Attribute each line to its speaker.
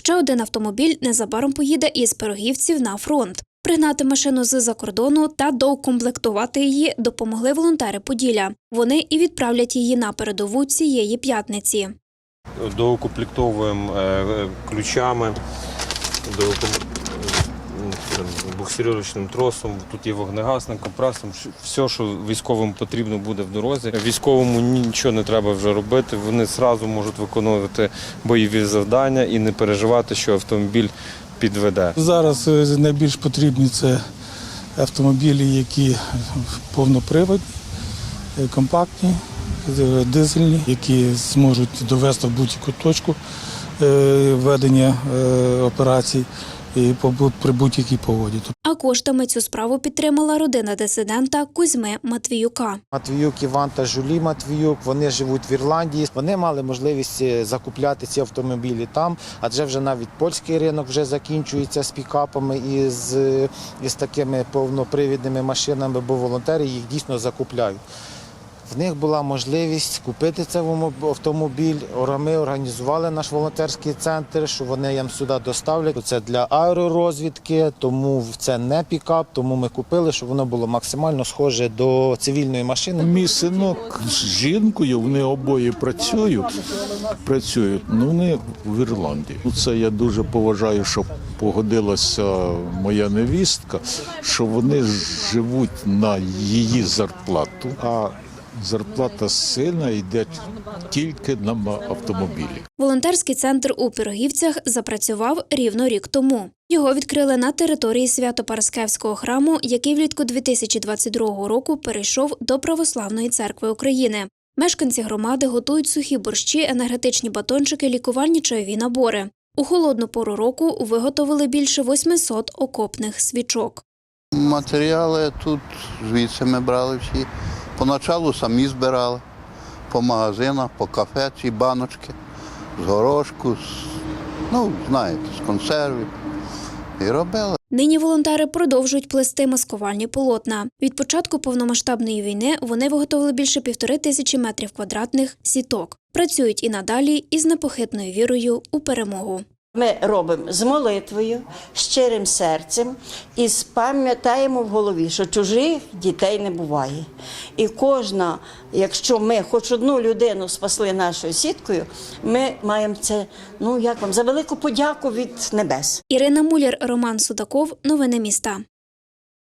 Speaker 1: Ще один автомобіль незабаром поїде із пирогівців на фронт. Пригнати машину з-за кордону та доукомплектувати її допомогли волонтери Поділля. Вони і відправлять її на передову цієї п'ятниці.
Speaker 2: доукомплектовуємо е, ключами, е, тросом, тут є вогнегасним, компресором, Ш- все, що військовим потрібно буде в дорозі. Військовому нічого не треба вже робити. Вони одразу можуть виконувати бойові завдання і не переживати, що автомобіль підведе.
Speaker 3: Зараз е, найбільш потрібні це автомобілі, які повноприводні, е, компактні, е, дизельні, які зможуть довести в будь-яку точку ведення операцій і при будь-якій погоді.
Speaker 1: А коштами цю справу підтримала родина дисидента Кузьми Матвіюка.
Speaker 4: Матвіюк Іван та Жулі Матвіюк. Вони живуть в Ірландії. Вони мали можливість е, закупляти ці автомобілі там, адже вже навіть польський ринок вже закінчується з пікапами і з, е, і з такими повнопривідними машинами, бо волонтери їх дійсно закупляють. В них була можливість купити цей автомобіль. Ми організували наш волонтерський центр, що вони їм сюди доставлять. Це для аеророзвідки, тому це не пікап, тому ми купили, щоб воно було максимально схоже до цивільної машини.
Speaker 5: Мій синок з жінкою, вони обоє працюють. Працюють, ну вони в Ірландії. Ну, Це я дуже поважаю, що погодилася моя невістка, що вони живуть на її зарплату, а зарплата сина йде тільки на автомобілі.
Speaker 1: Волонтерський центр у Пирогівцях запрацював рівно рік тому. Його відкрили на території Свято-Параскевського храму, який влітку 2022 року перейшов до Православної церкви України. Мешканці громади готують сухі борщі, енергетичні батончики, лікувальні чайові набори. У холодну пору року виготовили більше 800 окопних свічок.
Speaker 6: Матеріали тут звідси ми брали всі. Поначалу самі збирали по магазинах, по кафе ці баночки з горошку, з, ну, знаєте, з консервів. І робили.
Speaker 1: Нині волонтери продовжують плести маскувальні полотна. Від початку повномасштабної війни вони виготовили більше півтори тисячі метрів квадратних сіток. Працюють і надалі із непохитною вірою у перемогу.
Speaker 7: Ми робимо з молитвою, щирим серцем і пам'ятаємо в голові, що чужих дітей не буває. І кожна, якщо ми хоч одну людину спасли нашою сіткою, ми маємо це, ну як вам, за велику подяку від небес.
Speaker 1: Ірина Муляр, Роман Судаков. Новини міста.